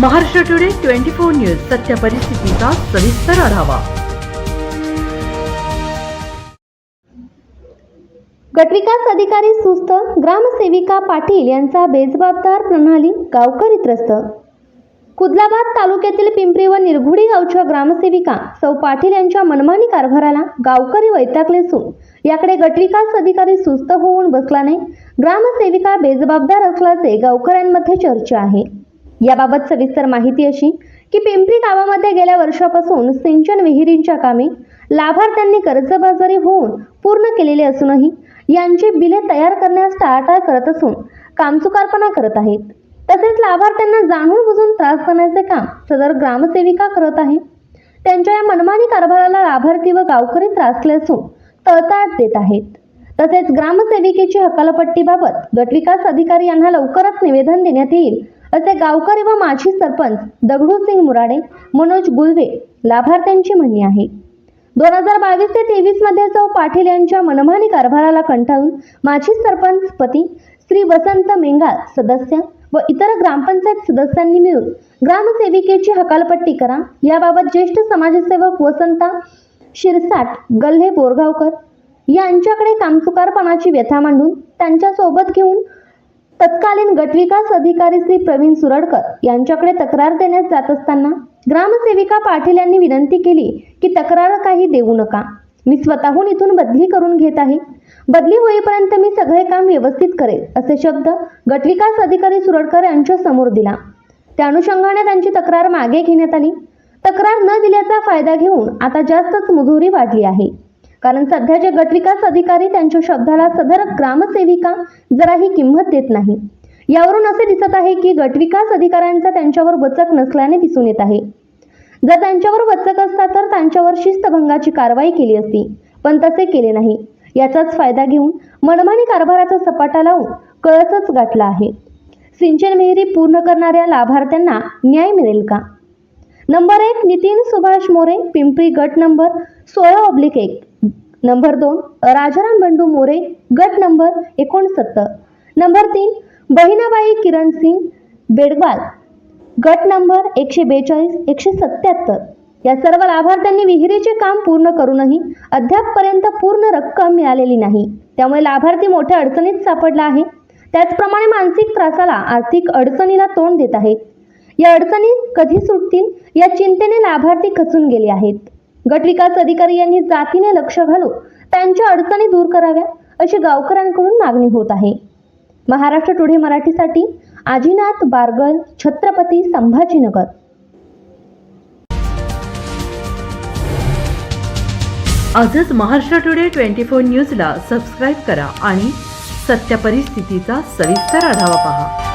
Maharashtra today twenty four news सत्य परिस्थितीचा सविस्तर आढावा. गटविकास अधिकारी सुस्त ग्रामसेविका पाटील यांचा बेजबाबदार प्रणाली गावकरी त्रस्त. कुदलाबाद तालुक्यातील पिंपरी व निरगुडी गावच्या ग्रामसेविका सौ पाटील यांच्या मनमानी कारभाराला गावकरी वैतागले असून याकडे गटविकास अधिकारी सुस्त होऊन बसला नाही. ग्रामसेविका बेजबाबदार असल्याचे गावकऱ्यांमध्ये चर्चा आहे. याबाबत सविस्तर माहिती अशी की पिंपरी गावामध्ये गेल्या वर्षापासून सिंचन विहिरींच्या कामे लाभार्थ्यांनी कर्जबाजारी होऊन पूर्ण केलेले असूनही यांची बिले तयार करण्यास टाळाटाळ करत असून कामचुकारपणा करत आहेत. तसेच लाभार्थ्यांना जाणून बुजून त्रास देण्याचे काम सदर ग्रामसेविका करत आहे. त्यांच्या या मनमानी कारभाराला लाभार्थी व गावकरी त्रासले असून तळताळ देत आहेत. तसेच ग्रामसेविकेची हकालपट्टीबाबत गटविकास अधिकारी यांना लवकरच निवेदन देण्यात येईल असे गावकरी व माजी सरपंच दगडूसिंग मुराडे मनोज गुलवे लाभार्थ्यांची म्हणणी आहे. दोन हजार बावीस ते तेवीसमध्ये सौ पाटील यांच्या मनमानी कारभाराला कंटाळून माजी सरपंच पती श्री वसंत मेंगाळ सदस्य व इतर ग्रामपंचायत सदस्यांनी मिळून ग्रामसेविकेची हकालपट्टी करा. याबाबत ज्येष्ठ समाजसेवक वसंता शिरसाट गल्हे बोरगावकर यांच्याकडे कामचुकारपणाची व्यथा मांडून त्यांच्यासोबत घेऊन तत्कालीन गटविकास अधिकारी श्री प्रवीण सुरडकर यांच्याकडे तक्रार देण्यात जात असताना ग्रामसेविका पाटील यांनी विनंती केली की तक्रार काही देऊ नका. मी स्वतःहून इथून बदली करून घेत आहे. बदली होईपर्यंत मी सगळे काम व्यवस्थित करेल असे शब्द गटविकास अधिकारी सुरडकर यांच्या समोर दिला. त्या अनुषंगाने त्यांची तक्रार मागे घेण्यात आली. तक्रार न दिल्याचा फायदा घेऊन आता जास्तच मुजोरी वाढली आहे. कारण सध्याचे गटविकास अधिकारी त्यांच्या शब्दाला सदर ग्रामसेविका जराही किंमत देत नाही. यावरून असे दिसत आहे की गटविकास अधिकाऱ्यांचा त्यांच्यावर वचक नसल्याने दिसून येत आहे. जर त्यांच्यावर वचक असता तर त्यांच्यावर शिस्तभंगाची कारवाई केली असती पण तसे केले नाही. याचाच फायदा घेऊन मनमानी कारभाराचा सपाटा लावून कळसच गाठला आहे. सिंचन विहिरी पूर्ण करणाऱ्या लाभार्थ्यांना न्याय मिळेल का? नंबर एक नितीन सुभाष मोरे पिंपरी गट नंबर सोळा ऑब्लिक एक. नंबर दोन राजाराम बंडू मोरे गट नंबर एकोणसत्तर. नंबर तीन बहिणाबाई किरण सिंग बेडवाल गट नंबर एकशे बेचाळीस एकशे सत्याहत्तर. या सर्व लाभार्थ्यांनी विहिरीचे काम पूर्ण करूनही अद्यापपर्यंत पूर्ण रक्कम मिळालेली नाही. त्यामुळे लाभार्थी मोठ्या अडचणीत सापडला आहे. त्याचप्रमाणे मानसिक त्रासाला आर्थिक अडचणीला तोंड देत आहेत. या अडचणी कधी सुटतील या चिंतेने लाभार्थी खचून गेले आहेत. गटविकास अधिकारी यांनी जातीने लक्ष घालून त्यांच्या अडचणी दूर कराव्या अशी गावकऱ्यांकडून मागणी होत आहे. महाराष्ट्र टुडे मराठीसाठी आजीनाथ बारगल छत्रपती संभाजीनगर. आजच महाराष्ट्र टुडे ट्वेंटी फोर न्यूजला सबस्क्राईब करा आणि सत्य परिस्थितीचा सविस्तर आढावा पहा.